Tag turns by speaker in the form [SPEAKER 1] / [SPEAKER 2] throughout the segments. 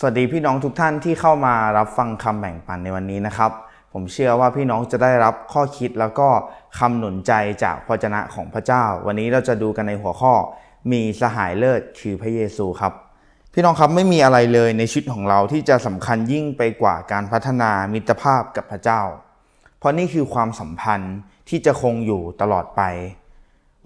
[SPEAKER 1] สวัสดีพี่น้องทุกท่านที่เข้ามารับฟังคำแบ่งปันในวันนี้นะครับ ผมเชื่อว่าพี่น้องจะได้รับข้อคิดแล้วก็คำหนุนใจจากพระเจนะของพระเจ้า วันนี้เราจะดูกันในหัวข้อ มีสหายเลิศคือพระเยซูครับ พี่น้องครับไม่มีอะไรเลยในชีวิตของเราที่จะสำคัญยิ่งไปกว่าการพัฒนามิตรภาพกับพระเจ้า เพราะนี่คือความสัมพันธ์ที่จะคงอยู่ตลอดไป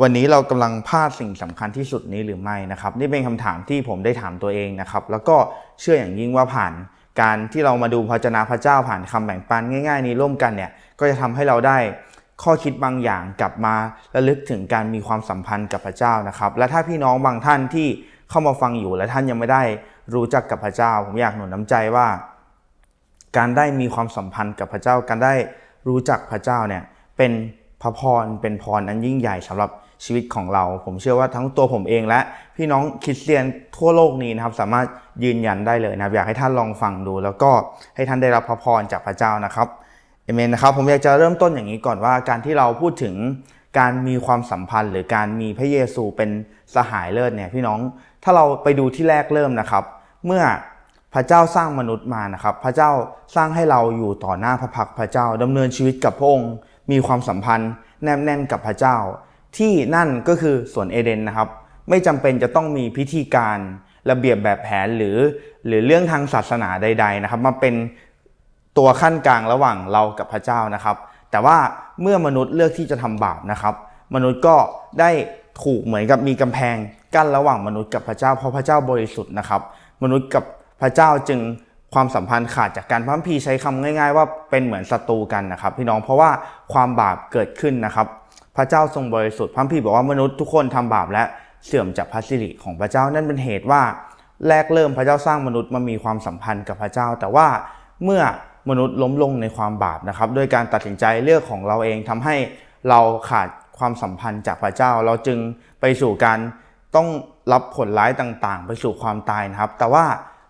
[SPEAKER 1] วันนี้เรากำลังพลาดสิ่งสำคัญที่สุดนี้หรือไม่นะครับ นี่เป็นคำถามที่ผมได้ถามตัวเองนะครับ แล้วก็เชื่ออย่างยิ่งว่าผ่านการที่เรามาดูพระเจนะพระเจ้าผ่านคำแบ่งปันง่าย ๆ นี้ร่วมกันเนี่ยก็จะทำให้เราได้ข้อคิดบางอย่างกลับมาระลึกถึงการมีความสัมพันธ์กับพระเจ้านะครับ และถ้าพี่น้องบางท่านที่เข้ามาฟังอยู่และท่านยังไม่ได้รู้จักกับพระเจ้า ผมอยากหนุนน้ำใจว่า การได้มีความสัมพันธ์กับพระเจ้า การได้รู้จักพระเจ้าเนี่ยเป็นพระพรเป็นพรอันยิ่งใหญ่สำหรับ ชีวิตของเรา ผมเชื่อว่าทั้งตัวผมเองและพี่น้องคริสเตียนทั่วโลกนี้นะครับ สามารถยืนยันได้เลยนะครับ อยากให้ท่านลองฟังดู แล้วก็ให้ท่านได้รับพระพรจากพระเจ้านะครับเอเมนนะครับผมอยากจะเริ่มต้นอย่างนี้ก่อนว่าการที่เราพูดถึงการมีความสัมพันธ์หรือการมีพระเยซูเป็นสหายเลิศเนี่ยพี่น้องถ้าเราไปดูที่แรกเริ่มนะครับ เมื่อพระเจ้าสร้างมนุษย์มานะครับ พระเจ้าสร้างให้เราอยู่ต่อหน้าพระพักพระเจ้าดำเนินชีวิตกับพระองค์ มีความสัมพันธ์แนบแน่นกับพระเจ้า ที่นั่นก็คือสวนเอเดนนะครับ ไม่จำเป็นจะต้องมีพิธีการระเบียบแบบแผนหรือ หรือเรื่องทางศาสนาใด ๆ นะครับ มาเป็นตัวขั้นกลางระหว่างเรากับพระเจ้านะครับ แต่ว่าเมื่อมนุษย์เลือกที่จะทำบาปนะครับ มนุษย์ก็ได้ถูกเหมือนกับมีกำแพงกั้นระหว่างมนุษย์กับพระเจ้าเพราะพระเจ้าบริสุทธิ์นะครับ มนุษย์กับพระเจ้าจึงความสัมพันธ์ขาดจากการพระคัมภีร์ใช้คำง่าย ๆ ว่าเป็นเหมือนศัตรูกันนะครับ พี่น้องเพราะว่าความบาปเกิดขึ้นนะครับ ระเจ้าทรงบริสุทธิ์พระคัมภีร์บอกว่ามนุษย์ทุกคนทำบาปและเสื่อมจากพระสิริของพระเจ้านั่นเป็นเหตุว่าแรกเริ่มพระเจ้าสร้างมนุษย์มามีความสัมพันธ์กับพระเจ้า แต่ว่าเมื่อมนุษย์ล้มลงในความบาปนะครับด้วยการตัดสินใจเลือกของเราเองทำให้เราขาดความสัมพันธ์จากพระเจ้า เราจึงไปสู่การต้องรับผลร้ายต่างๆ ไปสู่ความตายนะครับ แต่ว่า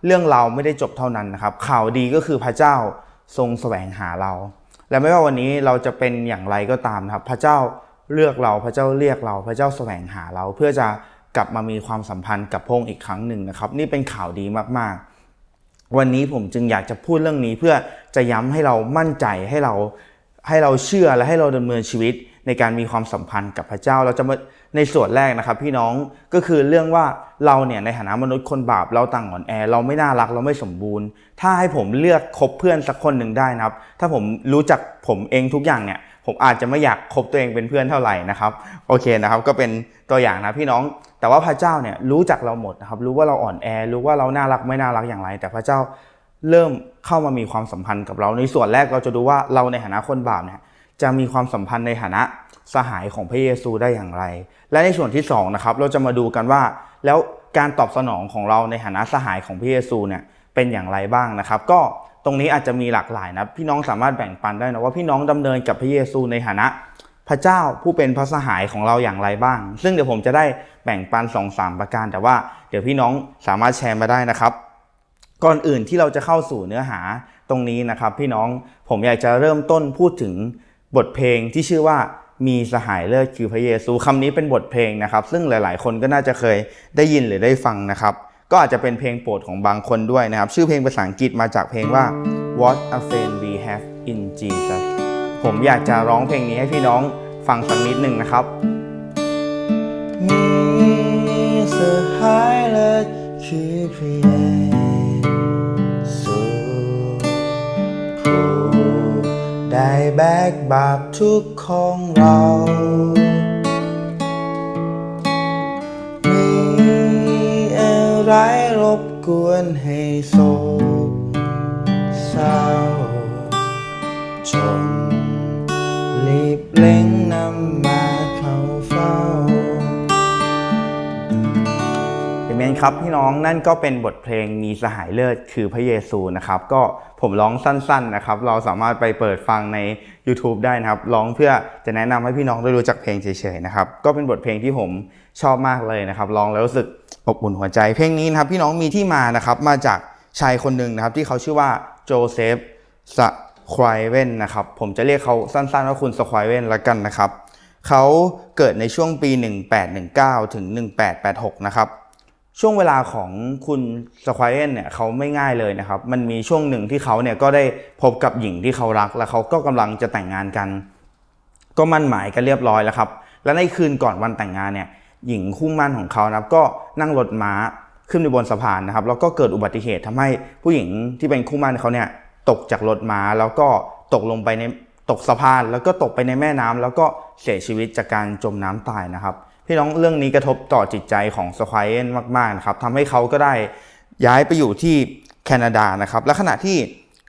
[SPEAKER 1] เรื่องเราไม่ได้จบเท่านั้นนะครับ ข่าวดีก็คือพระเจ้าทรงแสวงหาเรา และไม่ว่าวันนี้เราจะเป็นอย่างไรก็ตามนะครับ พระเจ้า เลือกเราพระเจ้าเรียกเราพระเจ้าแสวงหาเราเพื่อจะกลับมามีความสัมพันธ์กับพระองค์อีกครั้งหนึ่งนะครับ นี่เป็นข่าวดีมากๆ วันนี้ผมจึงอยากจะพูดเรื่องนี้เพื่อจะย้ำให้เรามั่นใจให้เราให้เราเชื่อและให้เราดำเนินชีวิตในการมีความสัมพันธ์กับพระเจ้าเราจะมาในส่วนแรกนะครับ พี่น้องก็คือเรื่องว่าเราเนี่ยในฐานะมนุษย์คนบาปเราต่างอ่อนแอ เราไม่น่ารักเราไม่สมบูรณ์ ถ้าให้ผมเลือกคบเพื่อนสักคนหนึ่งได้นะครับ ถ้าผมรู้จักผมเองทุกอย่างเนี่ย ผมอาจจะไม่อยากคบตัวเองเป็นเพื่อนเท่าไหร่นะครับโอเคนะครับก็เป็นตัวอย่างนะพี่น้อง แต่ว่าพระเจ้าเนี่ยรู้จักเราหมดนะครับรู้ว่าเราอ่อนแอรู้ว่าเราน่ารักไม่น่ารักอย่างไร แต่พระเจ้าเริ่มเข้ามามีความสัมพันธ์กับเราในส่วนแรกเราจะดูว่าเราในฐานะคนบาปเนี่ยจะมีความสัมพันธ์ในฐานะสหายของพระเยซูได้อย่างไร และในส่วนที่สองนะครับเราจะมาดูกันว่าแล้วการตอบสนองของเราในฐานะสหายของพระเยซูเนี่ยเป็นอย่างไรบ้างนะครับ ก็ ตรงนี้อาจจะมีหลากหลายนะพี่น้องสามารถแบ่งปันได้นะว่าพี่น้องดำเนินกับพระเยซูในฐานะ พระเจ้าผู้เป็นพระสหายของเราอย่างไรบ้าง ซึ่งเดี๋ยวผมจะได้แบ่งปัน2อสามประการ แต่ว่าเดี๋ยวพี่น้องสามารถแชร์มาได้นะครับ ก่อนอื่นที่เราจะเข้าสู่เนื้อหาตรงนี้นะครับ พี่น้องผมอยากจะเริ่มต้นพูดถึงบทเพลงที่ชื่อว่ามีสหายเลิศคือพระเยซูคำนี้เป็นบทเพลงนะครับ ซึ่งหลาย ๆ คนก็น่าจะเคยได้ยินหรือได้ฟังนะครับ ก็อาจจะเป็นเพลงโปรดของบางคนด้วยนะครับ ชื่อเพลงภาษาอังกฤษมาจากเพลงว่า What a friend we have in Jesus ผมอยากจะร้องเพลงนี้ให้พี่น้องฟังสักนิดหนึ่งนะครับ
[SPEAKER 2] มีสหายเลิศคือพระเยซูผู้ได้แบกบาปทุกของเรา อะไรรบกวนให้โศกเศร้าจงรีบเล่งนำมาเข้าเฝ้า
[SPEAKER 1] เมนครับพี่น้องนั่นก็เป็นบทเพลงมีสหายเลิศคือพระเยซูนะครับ ก็ผมร้องสั้นๆนะครับ เราสามารถไปเปิดฟังใน YouTube ได้นะครับร้องเพื่อจะแนะนำให้พี่น้องได้รู้จักเพลงเฉยๆนะครับ ก็เป็นบทเพลงที่ผมชอบมากเลยนะครับร้องแล้วรู้สึก อบอุ่นหัวใจ เพลงนี้นะครับพี่น้องมีที่มานะครับมาจากชายคนหนึ่งนะครับที่เขาชื่อว่าโจเซฟสควายเวนนะครับผมจะเรียกเขาสั้นๆว่าคุณสควายเวนละกันนะครับเขาเกิดในช่วงปี 1819 ถึง 1886 นะครับช่วงเวลาของคุณสควอเอนเนี่ยเขาไม่ง่ายเลยนะครับ มันมีช่วงหนึ่งที่เขาเนี่ยก็ได้พบกับหญิงที่เขารัก และเขาก็กำลังจะแต่งงานกัน ก็มั่นหมายกันเรียบร้อยแล้วครับ และในคืนก่อนวันแต่งงานเนี่ย หญิงคู่มั่นของเขานะครับก็นั่งรถม้าขึ้นไปบนสะพานนะครับแล้วก็เกิดอุบัติเหตุทำให้ผู้หญิงที่เป็นคู่มั่นเขาเนี่ยตกจากรถม้าแล้วก็ตกลงไปในตกสะพาน แล้วก็ตกไปในแม่น้ำแล้วก็เสียชีวิตจากการจมน้ำตายนะครับพี่น้องเรื่องนี้กระทบต่อจิตใจของสควอเอนมากๆนะครับทำให้เขาก็ได้ย้ายไปอยู่ที่แคนาดานะครับและขณะที่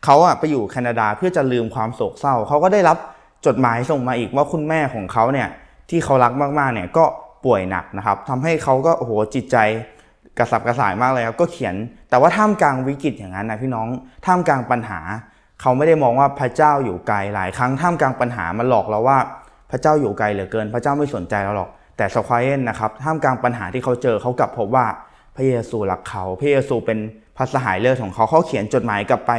[SPEAKER 1] เขาอะไปอยู่แคนาดาเพื่อจะลืมความโศกเศร้า เขาก็ได้รับจดหมายส่งมาอีกว่าคุณแม่ของเขาเนี่ยที่เขารักมากๆเนี่ยก็ ป่วยหนักนะครับทำให้เขาก็โอ้โหจิตใจกระสับกระส่ายมากเลยครับก็เขียน แต่ว่าท่ามกลางวิกฤตอย่างนั้นนะพี่น้องท่ามกลางปัญหา เขาไม่ได้มองว่าพระเจ้าอยู่ไกลหลายครั้งท่ามกลางปัญหามันหลอกเราว่าพระเจ้าอยู่ไกลเหลือเกิน พระเจ้าไม่สนใจเราหรอก แต่สควอเอนนะครับท่ามกลางปัญหาที่เขาเจอเขากลับพบว่าพระเยซูรักเขา พระเยซูเป็นพระสหายเลือดของเขาเขาเขียนจดหมายกลับไป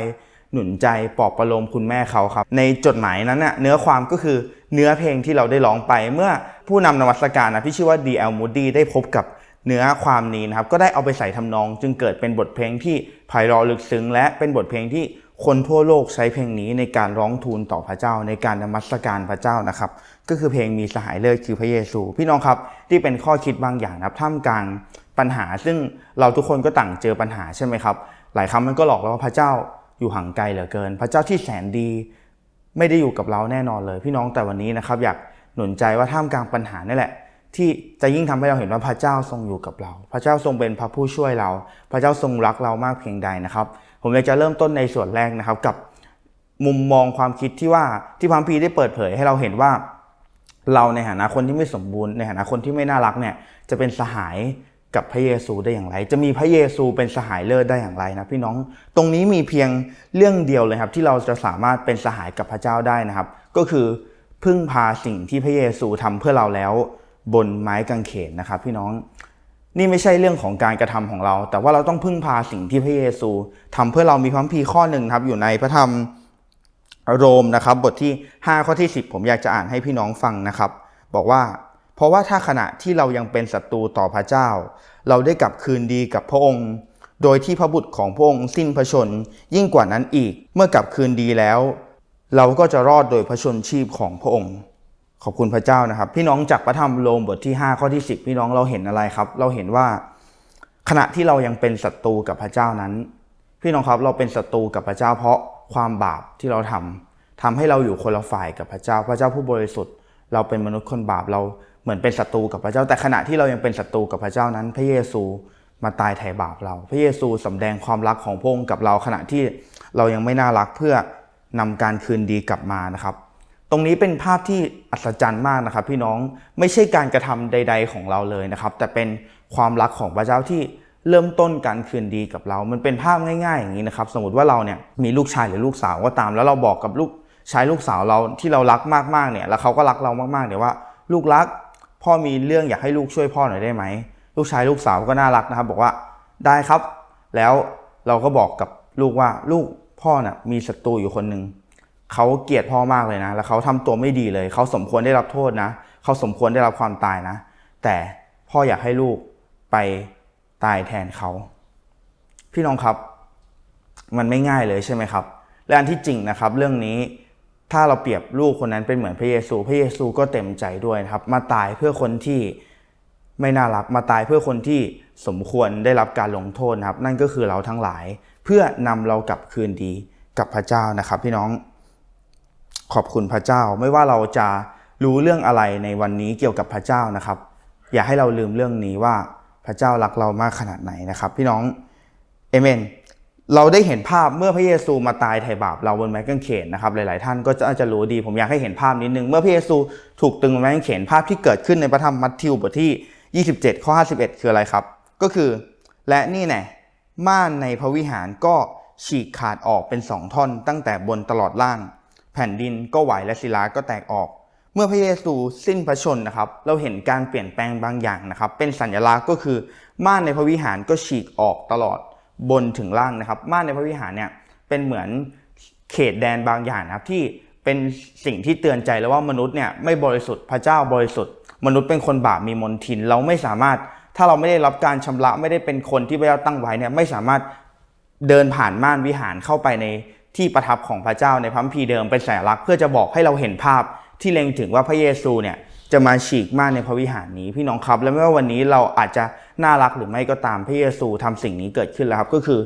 [SPEAKER 1] หนุนใจปลอบประโลมคุณแม่เขาครับ ในจดหมายนั้นน่ะเนื้อความก็คือเนื้อเพลงที่เราได้ร้องไป เมื่อผู้นำนวัตการนะที่ชื่อว่า D.L. Moody ได้พบกับเนื้อความนี้นะครับก็ได้เอาไปใส่ทำนอง จึงเกิดเป็นบทเพลงที่ไพเราะลึกซึ้งและเป็นบทเพลงที่คนทั่วโลกใช้เพลงนี้ในการร้องทูลต่อพระเจ้าในการนมัสการพระเจ้านะครับ ก็คือเพลงมีสหายเลิศคือพระเยซู พี่น้องครับที่เป็นข้อคิดบางอย่างนะครับท่ามกลางปัญหา ซึ่งเราทุกคนก็ต่างเจอปัญหาใช่ไหมครับ หลายครั้งมันก็หลอกเราว่าพระเจ้า อยู่ห่างไกลเหลือเกิน พระเจ้าที่แสนดีไม่ได้อยู่กับเราแน่นอนเลย พี่น้องแต่วันนี้นะครับ อยากหนุนใจว่าท่ามกลางปัญหานี่แหละ ที่จะยิ่งทำให้เราเห็นว่าพระเจ้าทรงอยู่กับเรา พระเจ้าทรงเป็นพระผู้ช่วยเรา พระเจ้าทรงรักเรามากเพียงใดนะครับ ผมอยากจะเริ่มต้นในส่วนแรกนะครับ กับมุมมองความคิดที่ว่าที่พระคัมภีได้เปิดเผยให้เราเห็นว่า เราในฐานะคนที่ไม่สมบูรณ์ในฐานะคนที่ไม่น่ารักเนี่ยจะเป็นสหาย กับพระเยซูได้อย่างไร จะมีพระเยซูเป็นสหายเลิศได้อย่างไรนะพี่น้อง ตรงนี้มีเพียงเรื่องเดียวเลยครับ ที่เราจะสามารถเป็นสหายกับพระเจ้าได้นะครับ ก็คือพึ่งพาสิ่งที่พระเยซูทำเพื่อเราแล้ว บนไม้กางเขนนะครับ พี่น้อง นี่ไม่ใช่เรื่องของการกระทำของเรา แต่ว่าเราต้องพึ่งพาสิ่งที่พระเยซูทำเพื่อเรามีพระคัมภีข้อหนึ่งครับ อยู่ในพระธรรมโรมนะครับ บทที่ 5 ข้อที่ 10 ผมอยากจะอ่านให้พี่น้องฟังนะครับ บอกว่า ราะว่าถ้าขณะที่เรายังเป็นศัตรูต่อพระเจ้า เราได้กลับคืนดีกับพระองค์ โดยที่พระบุตรของพระองค์สิ้นพระชนยิ่งกว่านั้นอีก เมื่อกลับคืนดีแล้ว เราก็จะรอดโดยพระชนชีพของพระองค์ ขอบคุณพระเจ้านะครับ พี่น้องจากพระธรรมโรมบทที่ 5 ข้อที่ 10 พี่น้องเราเห็นอะไรครับ เราเห็นว่า ขณะที่เรายังเป็นศัตรูกับพระเจ้านั้น พี่น้องครับเราเป็นศัตรูกับพระเจ้า เพราะความบาปที่เราทำทำให้เราอยู่คนละฝ่ายกับพระเจ้า พระเจ้าผู้บริสุทธิ์ เราเป็นมนุษย์คนบาปเรา เหมือนเป็นศัตรูกับพระเจ้า แต่ขณะที่เรายังเป็นศัตรูกับพระเจ้านั้น พระเยซูมาตายไถ่บาปเรา พระเยซูสำแดงความรักของพระองค์กับเราขณะที่เรายังไม่น่ารักเพื่อนำการคืนดีกลับมานะครับ ตรงนี้เป็นภาพที่อัศจรรย์มากนะครับ พี่น้องไม่ใช่การกระทำใด ๆของเราเลยนะครับ แต่เป็นความรักของพระเจ้าที่เริ่มต้นการคืนดีกับเรา มันเป็นภาพง่าย ๆ อย่างนี้นะครับ สมมติว่าเราเนี่ยมีลูกชายหรือลูกสาวก็ตาม แล้วเราบอกกับลูกชายลูกสาวเราที่เรารักมากๆเนี่ย แล้วเขาก็รักเรามากๆเนี่ยว่า ลูกรัก พ่อมีเรื่องอยากให้ลูกช่วยพ่อหน่อยได้ไหม ลูกชายลูกสาวก็น่ารักนะครับ บอกว่าได้ครับ แล้วเราก็บอกกับลูกว่าลูกพ่อน่ะมีศัตรูอยู่คนหนึ่งเขาเกลียดพ่อมากเลยนะ แล้วเขาทำตัวไม่ดีเลย เขาสมควรได้รับโทษนะ เขาสมควรได้รับความตายนะ แต่พ่ออยากให้ลูกไปตายแทนเขา พี่น้องครับ มันไม่ง่ายเลยใช่ไหมครับ และอันที่จริงนะครับ เรื่องนี้ ถ้าเราเปรียบลูกคนนั้นเป็นเหมือนพระเยซู พระเยซูก็เต็มใจด้วยนะครับ มาตายเพื่อคนที่ไม่น่ารัก มาตายเพื่อคนที่สมควรได้รับการลงโทษนะครับ นั่นก็คือเราทั้งหลาย เพื่อนำเรากลับคืนดีกับพระเจ้านะครับ พี่น้อง ขอบคุณพระเจ้า ไม่ว่าเราจะรู้เรื่องอะไรในวันนี้เกี่ยวกับพระเจ้านะครับ อย่าให้เราลืมเรื่องนี้ว่าพระเจ้ารักเรามากขนาดไหนนะครับ พี่น้องเอเมน เราได้เห็นภาพเมื่อพระเยซูมาตายไถ่บาปเราบนไม้กางเขนนะครับ หลาย ๆ ท่านก็จะอาจจะรู้ดี ผมอยากให้เห็นภาพนิดนึง เมื่อพระเยซูถูกตึงบนไม้กางเขนภาพที่เกิดขึ้นในพระธรรมมัทธิวบทที่ 27 ข้อ 51 คืออะไรครับ ก็คือ และนี่แน่ม่านในพระวิหารก็ฉีกขาดออกเป็นสองท่อน ตั้งแต่บนตลอดล่าง แผ่นดินก็ไหวและศิลาก็แตกออก เมื่อพระเยซูสิ้นพระชนนะครับ เราเห็นการเปลี่ยนแปลงบางอย่างนะครับ เป็นสัญลักษณ์ก็คือม่านในพระวิหารก็ฉีกออกตลอด บนถึงล่างนะครับ ม่านในพระวิหารเนี่ยเป็นเหมือนเขตแดนบางอย่างนะครับที่เป็นสิ่งที่เตือนใจแล้วว่ามนุษย์เนี่ยไม่บริสุทธิ์พระเจ้าบริสุทธิ์ มนุษย์เป็นคนบาปมีมนทิน เราไม่สามารถถ้าเราไม่ได้รับการชำระไม่ได้เป็นคนที่พระเจ้าตั้งไว้เนี่ยไม่สามารถเดินผ่านม่านวิหารเข้าไปในที่ประทับของพระเจ้าในพระมีเดิมเป็นสัญลักษณ์เพื่อจะบอกให้เราเห็นภาพที่เล็งถึงว่าพระเยซูเนี่ยจะมาฉีกม่านในพระวิหารนี้พี่น้องครับ และไม่ว่าวันนี้เราอาจจะ น่ารักหรือไม่ก็ตามพระเยซูทำสิ่งนี้เกิดขึ้นแล้วครับ ก็คือ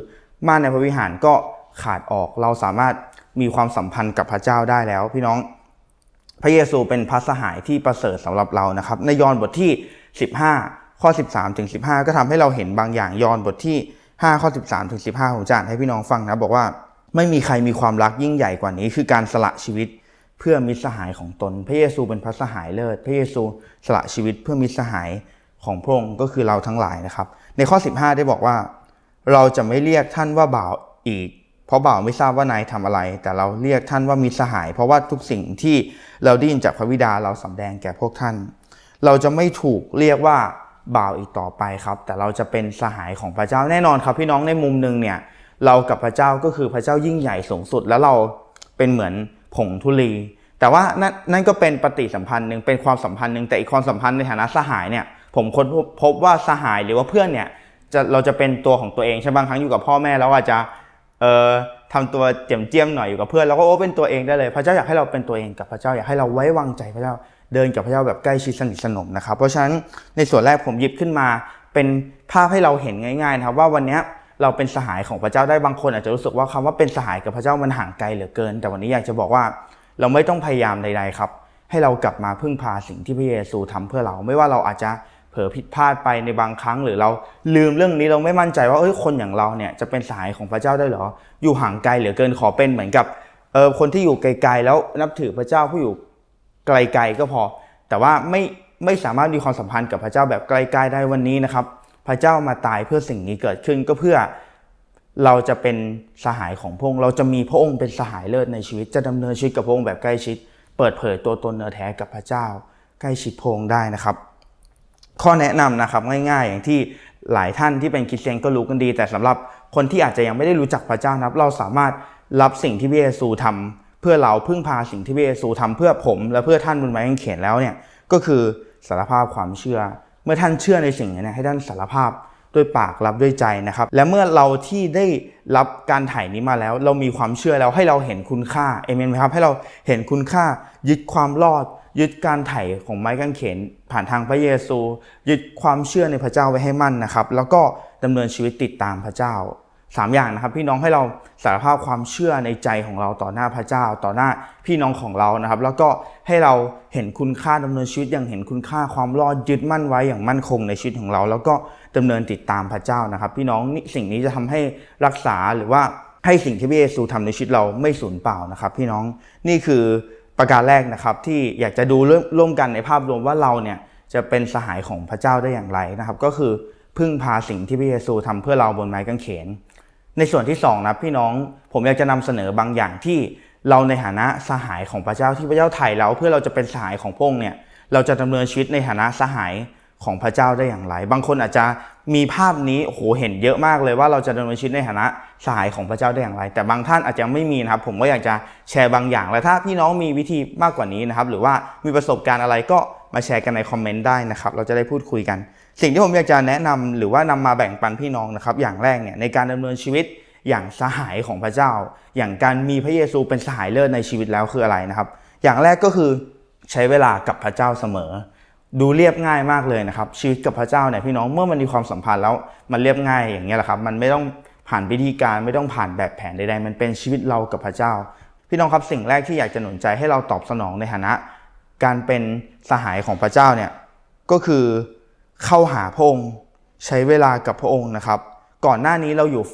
[SPEAKER 1] ม่านในพระวิหารก็ขาดออกเราสามารถมีความสัมพันธ์กับพระเจ้าได้แล้ว พี่น้องพระเยซูเป็นพระสหายที่ประเสริฐสำหรับเรานะครับ ในยอห์นบทที่ 15 ข้อ 13ถึง15 ก็ทำให้เราเห็นบางอย่างยอห์นบทที่ 5 ข้อ 13ถึง15ผมจะอ่านให้พี่น้องฟังนะบอกว่าไม่มีใครมีความรักยิ่งใหญ่กว่านี้ คือการสละชีวิตเพื่อมิตรสหายของตน พระเยซูเป็นพระสหายเลิศ พระเยซูสละชีวิตเพื่อมิตรสหาย ของพระองค์ก็คือเราทั้งหลายนะครับ ในข้อ 15 ได้บอกว่า เราจะไม่เรียกท่านว่าบ่าวอีก เพราะบ่าวไม่ทราบว่านายทำอะไร แต่เราเรียกท่านว่ามิสหาย เพราะว่าทุกสิ่งที่เราได้ยินจากพระบิดาเราสำแดงแก่พวกท่าน เราจะไม่ถูกเรียกว่าบ่าวอีกต่อไปครับ แต่เราจะเป็นสหายของพระเจ้าแน่นอนครับ พี่น้องในมุมหนึ่งเนี่ยเรากับพระเจ้าก็คือพระเจ้ายิ่งใหญ่สูงสุด แล้วเราเป็นเหมือนผงธุลี แต่ว่านั่นนั่นก็เป็นปฏิสัมพันธ์หนึ่งเป็นความสัมพันธ์หนึ่งแต่อีกความสัมพันธ์ในฐานะสหายเนี่ย ผมค้นพบว่าสหายหรือว่าเพื่อนเนี่ยจะเราจะเป็นตัวของตัวเองใช่บางครั้งอยู่กับพ่อแม่แล้วอาจจะเอ่อทำตัวเจียมเจียมหน่อยอยู่กับเพื่อนแล้วก็โอ้เป็นตัวเองได้เลย พระเจ้าอยากให้เราเป็นตัวเองกับพระเจ้าอยากให้เราไว้วางใจพระเจ้าเดินกับพระเจ้าแบบใกล้ชิดสนิทสนมนะครับ เพราะฉะนั้นในส่วนแรกผมหยิบขึ้นมาเป็นภาพให้เราเห็นง่ายๆนะครับว่าวันนี้เราเป็นสหายของพระเจ้าได้บางคน อาจจะรู้สึกว่าคำว่าเป็นสหายกับพระเจ้ามันห่างไกลเหลือเกิน แต่วันนี้อยากจะบอกว่าเราไม่ต้องพยายามใด ๆ ครับ ให้เรากลับมาพึ่งพาสิ่งที่พระเยซูทำเพื่อเราไม่ว่าเราอาจจะ ผลอผิดพลาดไปในบางครั้งหรือเราลืมเรื่องนี้เราไม่มั่นใจว่าเอ้ยคนอย่างเราเนี่ยจะเป็นสายของพระเจ้าได้เหรอ อยู่ห่างไกลเหลือเกินขอเป็นเหมือนกับเออคนที่อยู่ไกลๆแล้วนับถือพระเจ้าผู้อยู่ไกลๆก็พอ แต่ว่าไม่ไม่สามารถมีความสัมพันธ์กับพระเจ้าแบบไกลๆได้วันนี้นะครับ พระเจ้ามาตายเพื่อสิ่งนี้เกิดขึ้นก็เพื่อเราจะเป็นสหายของพระองค์เราจะมีพระองค์เป็นสหายเลิศในชีวิต จะดำเนินชีวิตกับพระองค์แบบใกล้ชิด เปิดเผยตัวตนเนื้อแท้กับพระเจ้า ใกล้ชิดพระองค์ได้นะครับ ข้อแนะนำนะครับง่ายๆ อย่างที่หลายท่านที่เป็นคริสเตียนก็รู้กันดี แต่สำหรับคนที่อาจจะยังไม่ได้รู้จักพระเจ้านะครับ เราสามารถรับสิ่งที่พระเยซูทำเพื่อเราพึ่งพาสิ่งที่พระเยซูทำเพื่อผม และเพื่อท่านบนไม้กางเขนแล้วเนี่ยก็คือสารภาพความเชื่อ เมื่อท่านเชื่อในสิ่งนี้นให้ท่านสารภาพด้วยปากรับด้วยใจนะครับ และเมื่อเราที่ได้รับการถ่ายนี้มาแล้ว เรามีความเชื่อแล้วให้เราเห็นคุณค่าเอเมนไหมครับให้เราเห็นคุณค่ายึดความรอด ยึดการไถ่ของไม้กางเขนผ่านทางพระเยซู ยึดความเชื่อในพระเจ้าไว้ให้มั่นนะครับ แล้วก็ดำเนินชีวิตติดตามพระเจ้าสามอย่างนะครับ พี่น้องให้เราสารภาพความเชื่อในใจของเราต่อหน้าพระเจ้า ต่อหน้าพี่น้องของเรานะครับ แล้วก็ให้เราเห็นคุณค่าดำเนินชีวิตอย่างเห็นคุณค่าความรอดยึดมั่นไว้อย่างมั่นคงในชีวิตของเรา แล้วก็ดำเนินติดตามพระเจ้านะครับ พี่น้องนี่สิ่งนี้จะทำให้รักษาหรือว่าให้สิ่งที่พระเยซูทำในชีวิตเราไม่สูญเปล่านะครับ พี่น้องนี่คือ ประการแรกนะครับที่อยากจะดูร่วมร่วมกันในภาพรวมว่าเราเนี่ยจะเป็นสหายของพระเจ้าได้อย่างไรนะครับ ก็คือพึ่งพาสิ่งที่พระเยซูทำเพื่อเราบนไม้กางเขน ในส่วนที่สองนะพี่น้องผมอยากจะนำเสนอบางอย่างที่เราในฐานะสหายของพระเจ้าที่พระเจ้าไถ่เราเพื่อเราจะเป็นสหายของพงค์เนี่ยเราจะดำเนินชีวิตในฐานะสหาย ของพระเจ้าได้อย่างไร บางคนอาจจะมีภาพนี้โอ้โหเห็นเยอะมากเลยว่าเราจะดำเนินชีวิตในฐานะสหายของพระเจ้าได้อย่างไร แต่บางท่านอาจจะไม่มีนะครับ ผมก็อยากจะแชร์บางอย่าง และถ้าพี่น้องมีวิธีมากกว่านี้นะครับ หรือว่ามีประสบการณ์อะไรก็มาแชร์กันในคอมเมนต์ได้นะครับ เราจะได้พูดคุยกัน สิ่งที่ผมอยากจะแนะนำหรือว่านำมาแบ่งปันพี่น้องนะครับ อย่างแรกเนี่ยในการดำเนินชีวิตอย่างสหายของพระเจ้า อย่างการมีพระเยซูเป็นสหายเลิศในชีวิตแล้วคืออะไรนะครับ อย่างแรกก็คือใช้เวลากับพระเจ้าเสมอ ดูเรียบง่ายมากเลยนะครับชีวิตกับพระเจ้าเนี่ยพี่น้องเมื่อมันมีความสัมพันธ์แล้วมันเรียบง่ายอย่างเงี้ยแหละครับ มันไม่ต้องผ่านพิธีการไม่ต้องผ่านแบบแผนใดๆมันเป็นชีวิตเรากับพระเจ้า พี่น้องครับสิ่งแรกที่อยากจะหนุนใจให้เราตอบสนองในฐานะ การเป็นสหายของพระเจ้าเนี่ยก็คือเข้าหาพระองค์ใช้เวลากับพระองค์นะครับ ก่อนหน้านี้เราอยู่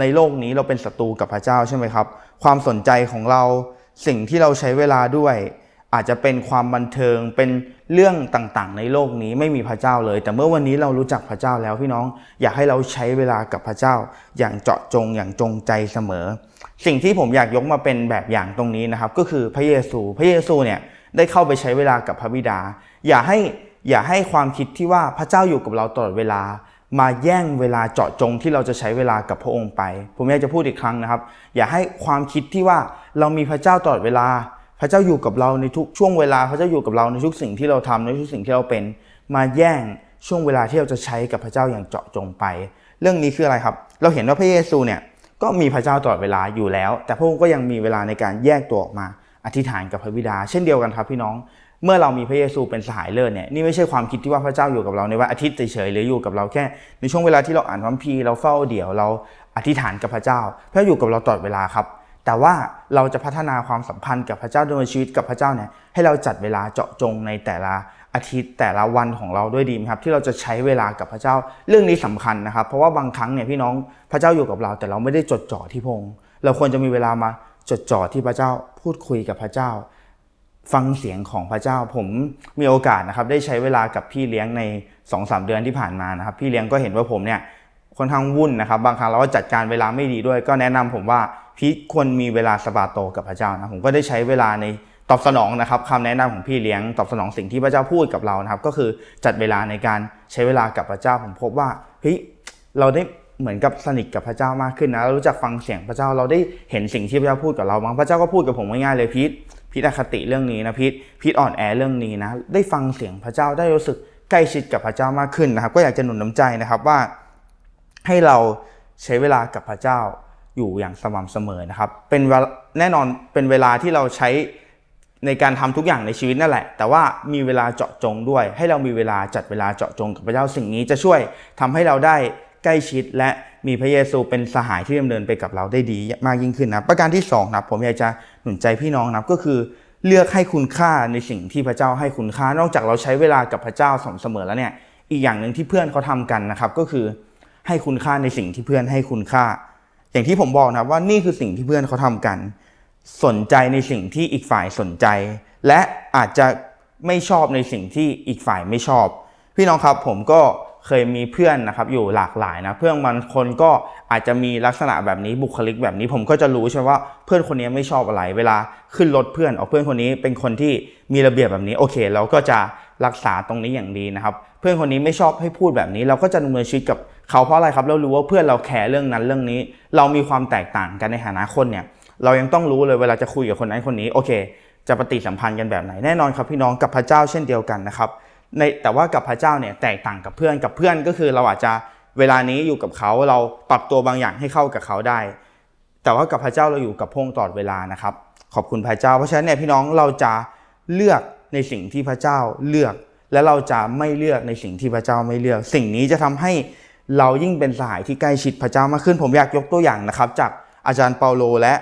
[SPEAKER 1] ในโลกนี้เราเป็นศัตรูกับพระเจ้าใช่ไหมครับ ความสนใจของเราสิ่งที่เราใช้เวลาด้วย อาจจะเป็นความบันเทิงเป็นเรื่องต่างๆ ในโลกนี้ไม่มีพระเจ้าเลย แต่เมื่อวันนี้เรารู้จักพระเจ้าแล้วพี่น้องอยากให้เราใช้เวลากับพระเจ้า อย่างเจาะจงอย่างจงใจเสมอ สิ่งที่ผมอยากยกมาเป็นแบบอย่างตรงนี้นะครับ ก็คือพระเยซู พระเยซูเนี่ยได้เข้าไปใช้เวลากับพระบิดา อย่าให้อย่าให้ความคิดที่ว่าพระเจ้าอยู่กับเราตลอดเวลา มาแย่งเวลาเจาะจงที่เราจะใช้เวลากับพระองค์ไป ผมอยากจะพูดอีกครั้งนะครับ อย่าให้ความคิดที่ว่าเรามีพระเจ้าตลอดเวลา พระเจ้าอยู่กับเราในทุกช่วงเวลาพระเจ้าอยู่กับเราในทุกสิ่งที่เราทำในทุกสิ่งที่เราเป็น มาแย่งช่วงเวลาที่เราจะใช้กับพระเจ้าอย่างเจาะจงไป เรื่องนี้คืออะไรครับ เราเห็นว่าพระเยซูเนี่ยก็มีพระเจ้าตลอดเวลาอยู่แล้ว แต่พระองค์ก็ยังมีเวลาในการแยกตัวออกมาอธิษฐานกับพระบิดา เช่นเดียวกันครับพี่น้อง เมื่อเรามีพระเยซูเป็นสหายเลิศเนี่ยนี่ไม่ใช่ความคิดที่ว่าพระเจ้าอยู่กับเราในวันอาทิตย์เฉยๆหรืออยู่กับเราแค่ ในช่วงเวลาที่เราอ่านพระคัมภีร์เราเฝ้าเดี่ยวเราอธิษฐานกับพระเจ้าพระเจ้าอยู่กับเราตลอดเวลาครับ แต่ว่าเราจะพัฒนาความสัมพันธ์กับพระเจ้าดำเนินชีวิตกับพระเจ้าเนี่ยให้เราจัดเวลาเจาะจงในแต่ละอาทิตย์แต่ละวันของเราด้วยดีไหมครับ ที่เราจะใช้เวลากับพระเจ้าเรื่องนี้สำคัญนะครับ เพราะว่าบางครั้งเนี่ยพี่น้องพระเจ้าอยู่กับเรา แต่เราไม่ได้จดจ่อที่พงเราควรจะมีเวลามาจดจ่อที่พระเจ้าพูดคุยกับพระเจ้า ฟังเสียงของพระเจ้าผมมีโอกาสนะครับได้ใช้เวลากับพี่เลี้ยงใน2อสเดือนที่ผ่านมานะครับ พี่เลี้ยงก็เห็นว่าผมเนี่ย ค่อนข้างวุ่นนะครับ บางครั้งเราก็จัดการเวลาไม่ดีด้วย ก็แนะนำผมว่าพี่ควรมีเวลาสบาโตกับพระเจ้านะผมก็ได้ใช้เวลาในตอบสนองนะครับคำแนะนำของพี่เลี้ยงตอบสนองสิ่งที่พระเจ้าพูดกับเรานะครับ ก็คือจัดเวลาในการใช้เวลากับพระเจ้าผมพบว่าเฮ้ยเราได้เหมือนกับสนิทกับพระเจ้ามากขึ้นนะเรารู้จักฟังเสียงพระเจ้าเราได้เห็นสิ่งที่พระเจ้าพูดกับเราบางพระเจ้าก็พูดกับผมง่ายๆเลยพีทพีทอคติเรื่องนี้นะพีทพีทอ่อนแอเรื่องนี้นะได้ฟังเสียงพระเจ้าได้รู้สึกใกล้ชิดกับพระเจ้ามากขึ้นนะครับ ก็อยากจะหนุนน้ำใจนะครับว่า ให้เราใช้เวลากับพระเจ้าอยู่อย่างสม่ำเสมอนะครับ เป็นแน่นอนเป็นเวลาที่เราใช้ในการทำทุกอย่างในชีวิตนั่นแหละ แต่ว่ามีเวลาเจาะจงด้วย ให้เรามีเวลาจัดเวลาเจาะจงกับพระเจ้าสิ่งนี้จะช่วยทำให้เราได้ใกล้ชิด และมีพระเยซูเป็นสหายที่ดำเนินไปกับเราได้ดีมากยิ่งขึ้นนะประการที่สองนะผมอยากจะหนุนใจพี่น้องนะก็คือเลือกให้คุณค่าในสิ่งที่พระเจ้าให้คุณค่านอกจากเราใช้เวลากับพระเจ้าสม่ำเสมอแล้วเนี่ยอีกอย่างหนึ่งที่เพื่อนเขาทำกันนะครับก็คือ ให้คุณค่าในสิ่งที่เพื่อนให้คุณค่า อย่างที่ผมบอกนะว่านี่คือสิ่งที่เพื่อนเขาทำกัน สนใจในสิ่งที่อีกฝ่ายสนใจ และอาจจะไม่ชอบในสิ่งที่อีกฝ่ายไม่ชอบ พี่น้องครับผมก็เคยมีเพื่อนนะครับอยู่หลากหลายนะเพื่อนบางคนก็อาจจะมีลักษณะแบบนี้บุคลิกแบบนี้ ผมก็จะรู้ใช่ไหมว่าเพื่อนคนนี้ไม่ชอบอะไร เวลาขึ้นรถเพื่อนเอาเพื่อนคนนี้เป็นคนที่มีระเบียบแบบนี้โอเคเราก็จะรักษาตรงนี้อย่างดีนะครับ เพื่อนคนนี้ไม่ชอบให้พูดแบบนี้ เราก็จะดำเนินชีวิตกับเขาเพราะอะไรครับ เรารู้ว่าเพื่อนเราแคร์เรื่องนั้นเรื่องนี้ เรามีความแตกต่างกันในฐานะคนเนี่ย เรายังต้องรู้เลยเวลาจะคุยกับคนนั้นคนนี้โอเค จะปฏิสัมพันธ์กันแบบไหนแน่นอนครับพี่น้องกับพระเจ้าเช่นเดียวกันนะครับในแต่ว่ากับพระเจ้าเนี่ยแตกต่างกับเพื่อนกับเพื่อนก็คือเราอาจจะเวลานี้อยู่กับเขาเราปรับตัวบางอย่างให้เข้ากับเขาได้ แต่ว่ากับพระเจ้าเราอยู่กับพงตลอดเวลานะครับ ขอบคุณพระเจ้า เพราะฉะนั้นเนี่ยพี่น้องเราจะเลือกในสิ่งที่พระเจ้าเลือก และเราจะไม่เลือกในสิ่งที่พระเจ้าไม่เลือก สิ่งนี้จะทำให้เรายิ่งเป็นสหายที่ใกล้ชิดพระเจ้ามากขึ้น ผมอยากยกตัวอย่างนะครับ จากอาจารย์เปาโลและ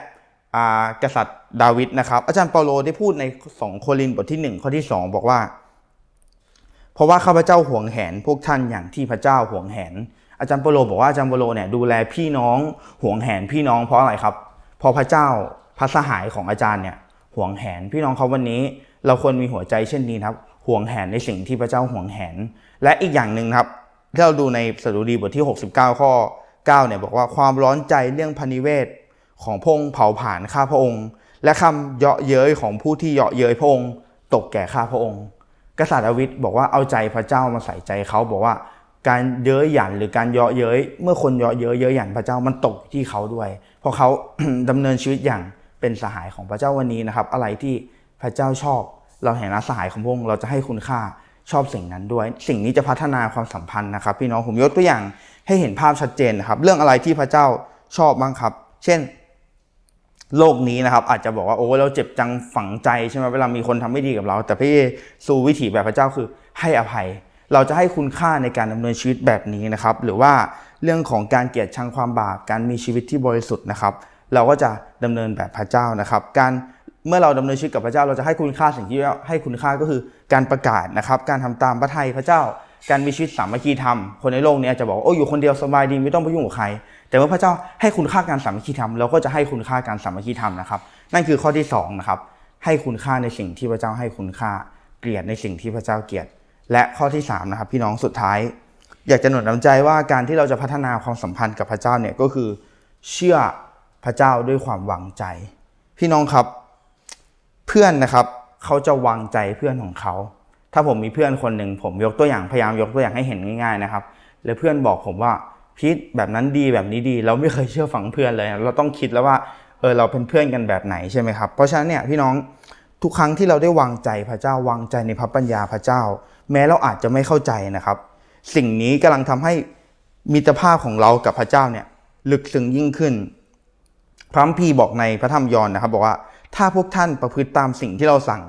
[SPEAKER 1] อ่ากษัตริย์ดาวิดนะครับ อาจารย์เปาโลได้พูดใน 2 โครินบทที่ 1 ข้อที่ 2 บอกว่า เพราะว่าข้าพเจ้าห่วงแหนพวกท่านอย่างที่พระเจ้าห่วงแหน อาจารย์เปาโลบอกว่าอาจารย์เปาโลเนี่ยดูแลพี่น้องห่วงแหนพี่น้องเพราะอะไรครับเพราะพระเจ้าพระสหายของอาจารย์เนี่ยห่วงแหนพี่น้องเขาวันนี้ เราควรมีหัวใจเช่นนี้ครับ ห่วงแหนในสิ่งที่พระเจ้าห่วงแหน และอีกอย่างหนึ่งนะครับถ้าเราดูในสดุดีบทที่ 69 ข้อ9เนี่ยบอกว่าความร้อนใจเรื่องพนิเวศของพงเผาผลาญข้าพระองค์ และคำเยาะเย้ยของผู้ที่เยาะเย้ยพระองค์ ตกแก่ข้าพระองค์ กษัตริย์ดาวิดบอกว่าเอาใจพระเจ้ามาใส่ใจเขาบอกว่าการเย้ยหยันหรือการเยาะเย้ยเมื่อคนเยาะเย้ยเย้ยหยันพระเจ้ามันตกที่เขาด้วย เพราะเขาดำเนินชีวิตอย่างเป็นสหายของพระเจ้าวันนี้นะครับ อะไรที่พระเจ้าชอบ เราเห็นนะสหายของพระองเราจะให้คุณค่าชอบสิ่งนั้นด้วย สิ่งนี้จะพัฒนาความสัมพันธ์นะครับ พี่น้องผมยกตัวอย่างให้เห็นภาพชัดเจนนะครับ เรื่องอะไรที่พระเจ้าชอบบ้างครับ เช่น โลกนี้นะครับ อาจจะบอกว่าโอ้เราเจ็บจังฝังใจใช่ไหมเวลามีคนทำไม่ดีกับเรา แต่พระเยซูวิถีแบบพระเจ้าคือให้อภัย เราจะให้คุณค่าในการดำเนินชีวิตแบบนี้นะครับ หรือว่าเรื่องของการเกลียดชังความบาปการมีชีวิตที่บริสุทธิ์นะครับ เราก็จะดำเนินแบบพระเจ้านะครับ การ เมื่อเราดำเนินชีวิตกับพระเจ้าเราจะให้คุณค่าสิ่งที่ให้คุณค่าก็คือการประกาศนะครับ การทำตามพระทัยพระเจ้า การมีชีวิตสามัคคีธรรมคนในโลกนี้อาจจะบอกโอ้อยู่คนเดียวสบายดีไม่ต้องไปยุ่งกับใคร แต่เมื่อพระเจ้าให้คุณค่าการสามัคคีธรรมเราก็จะให้คุณค่าการสามัคคีธรรมนะครับ นั่นคือข้อที่สองนะครับให้คุณค่าในสิ่งที่พระเจ้าให้คุณค่าเกลียดในสิ่งที่พระเจ้าเกลียด และข้อที่สามนะครับพี่น้องสุดท้าย อยากจะหนุนนำใจว่าการที่เราจะพัฒนาความสัมพันธ์กับพระเจ้าเนี่ยก็คือ เชื่อพระเจ้าด้วยความวางใจ พี่น้องครับ เพื่อนนะครับเขาจะวางใจเพื่อนของเขา ถ้าผมมีเพื่อนคนหนึ่งผมยกตัวอย่างพยายามยกตัวอย่างให้เห็นง่ายๆนะครับ แล้วเพื่อนบอกผมว่าพีทแบบนั้นดีแบบนี้ดี เราไม่เคยเชื่อฟังเพื่อนเลย เราต้องคิดแล้วว่าเออเราเป็นเพื่อนกันแบบไหนใช่ไหมครับ เพราะฉะนั้นเนี่ยพี่น้องทุกครั้งที่เราได้วางใจพระเจ้าวางใจในพระปัญญาพระเจ้า แม้เราอาจจะไม่เข้าใจนะครับ สิ่งนี้กำลังทำให้มิตรภาพของเรากับพระเจ้าเนี่ยลึกซึ้งยิ่งขึ้น พระคัมภีบอกในพระธรรมยอห์นนะครับ บอกว่า ถ้าพวกท่านประพฤติตามสิ่งที่เราสั่ง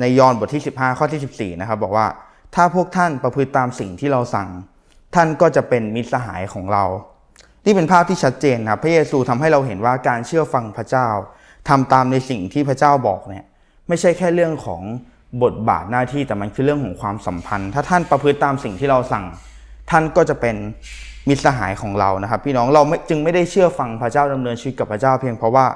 [SPEAKER 1] ในยอห์นบทที่ 15 ข้อที่ 14 นะครับ บอกว่าถ้าพวกท่านประพฤติตามสิ่งที่เราสั่ง ท่านก็จะเป็นมิตรสหายของเรา นี่เป็นภาพที่ชัดเจนนะครับพระเยซูทำให้เราเห็นว่าการเชื่อฟังพระเจ้าทำตามในสิ่งที่พระเจ้าบอกเนี่ยไม่ใช่แค่เรื่องของบทบาทหน้าที่แต่มันคือเรื่องของความสัมพันธ์ ถ้าท่านประพฤติตามสิ่งที่เราสั่ง ท่านก็จะเป็นมิตรสหายของเรานะครับ พี่น้องเราจึงไม่ได้เชื่อฟังพระเจ้าดำเนินชีวิตกับพระเจ้าเพียงเพราะว่า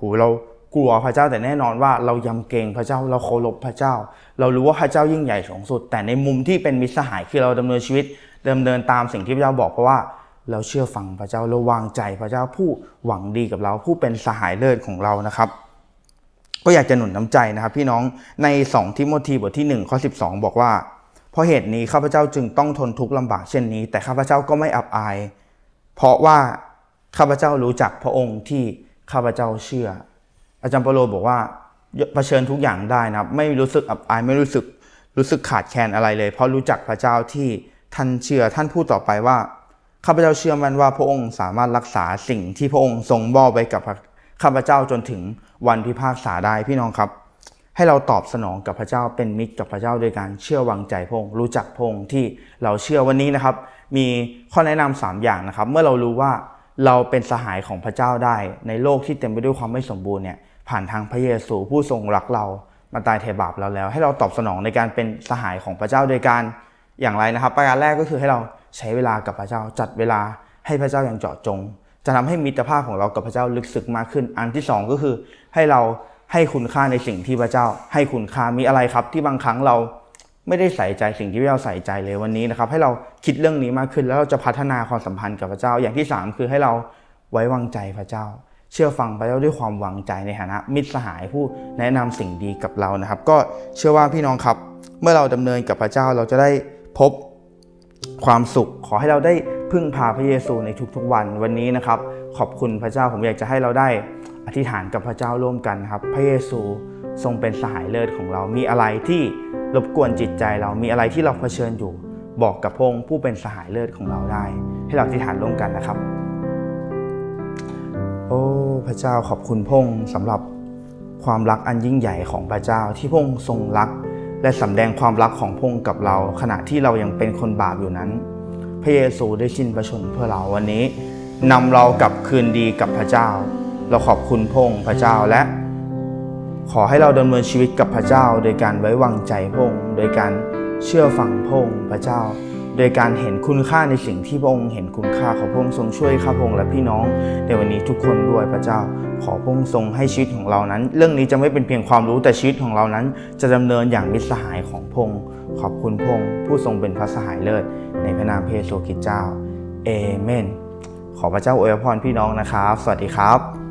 [SPEAKER 1] หูเรา กลัวพระเจ้าแต่แน่นอนว่าเรายำเกรงพระเจ้าเราเคารพพระเจ้า เรารู้ว่าพระเจ้ายิ่งใหญ่สูงสุด แต่ในมุมที่เป็นมิตรสหายคือเราดำเนินชีวิตดำเนินตามสิ่งที่พระเจ้าบอกเพราะว่าเราเชื่อฟังพระเจ้าเราวางใจพระเจ้าผู้หวังดีกับเราผู้เป็นสหายเลิศของเรานะครับ ก็อยากจะหนุนน้ำใจนะครับ พี่น้องใน 2 ทิโมธีบทที่1ข้อ12 บอกว่า เพราะเหตุนี้ข้าพเจ้าจึงต้องทนทุกข์ลำบากเช่นนี้ แต่ข้าพเจ้าก็ไม่อับอาย เพราะว่าข้าพเจ้ารู้จักพระองค์ที่ข้าพเจ้าเชื่อ อาจารย์เปโลบอกว่าเผชิญทุกอย่างได้นะครับ ไม่รู้สึกอับอายไม่รู้สึกรู้สึกขาดแคลนอะไรเลย เพราะรู้จักพระเจ้าที่ท่านเชื่อท่านพูดต่อไปว่าข้าพเจ้าเชื่อมั่นว่าพระองค์สามารถรักษาสิ่งที่พระองค์ทรงมอไว้กับข้าพเจ้าจนถึงวันพิพากษาได้พี่น้องครับ ให้เราตอบสนองกับพระเจ้าเป็นมิตรกับพระเจ้าโดยการเชื่อวางใจพระองค์รู้จักพระองค์ที่เราเชื่อวันนี้นะครับ มีข้อแนะนำสามอย่างนะครับ เมื่อเรารู้ว่าเราเป็นสหายของพระเจ้าได้ในโลกที่เต็มไปด้วยความไม่สมบูรณ์เนี่ย ผ่านทางพระเยซูผู้ทรงรักเรามาตายเทบาปเราแล้ว ให้เราตอบสนองในการเป็นสหายของพระเจ้าโดยการอย่างไรนะครับ ประการแรกก็คือให้เราใช้เวลากับพระเจ้าจัดเวลาให้พระเจ้าอย่างเจาะจง จะทำให้มิตรภาพของเรากับพระเจ้าลึกซึ้งมากขึ้น อันที่สองก็คือให้เราให้คุณค่าในสิ่งที่พระเจ้า ให้คุณค่ามีอะไรครับ ที่บางครั้งเราไม่ได้ใส่ใจสิ่งที่พระเจ้าใส่ใจเลยวันนี้นะครับ ให้เราคิดเรื่องนี้มากขึ้นแล้วเราจะพัฒนาความสัมพันธ์กับพระเจ้า อย่างที่สามคือให้เราไว้วางใจพระเจ้า เชื่อฟังพระเจ้าด้วยความวางใจในฐานะมิตรสหายผู้แนะนำสิ่งดีกับเรานะครับ ก็เชื่อว่าพี่น้องครับ เมื่อเราดำเนินกับพระเจ้าเราจะได้พบความสุข ขอให้เราได้พึ่งพาพระเยซูในทุกๆวันวันนี้นะครับ ขอบคุณพระเจ้าผมอยากจะให้เราได้อธิษฐานกับพระเจ้าร่วมกันครับ พระเยซูทรงเป็นสหายเลิศของเรา มีอะไรที่รบกวนจิตใจเรา มีอะไรที่เราเผชิญอยู่ บอกกับพงผู้เป็นสหายเลิศของเราได้ ให้เราอธิษฐานร่วมกันนะครับ โอ้พระเจ้าขอบคุณพงค์สำหรับความรักอันยิ่งใหญ่ของพระเจ้าที่พงค์ทรงรัก และสำแดงความรักของพงค์กับเรา ขณะที่เรายังเป็นคนบาปอยู่นั้น พระเยซูได้สิ้นพระชนเพื่อเราวันนี้นำเรากลับคืนดีกับพระเจ้า เราขอบคุณพงค์พระเจ้าและ ขอให้เราดำเนินชีวิตกับพระเจ้า โดยการไว้วางใจพงค์โดยการเชื่อฟังพงค์พระเจ้า โดยการเห็นคุณค่าในสิ่งที่พระองค์เห็นคุณค่าขอพระองค์ทรงช่วยข้าพระองค์และพี่น้อง ในวันนี้ทุกคนด้วยพระเจ้า ขอพระองค์ทรงให้ชีวิตของเรานั้น เรื่องนี้จะไม่เป็นเพียงความรู้แต่ชีวิตของเรานั้น จะดำเนินอย่างมิตรสหายของพระองค์ขอบคุณพระองค์ผู้ทรงเป็นพระสหายเลิศ ในพระนามพระเยซูคริสต์เจ้าเอเมนขอพระเจ้าอวยพรพี่น้องนะครับ สวัสดีครับ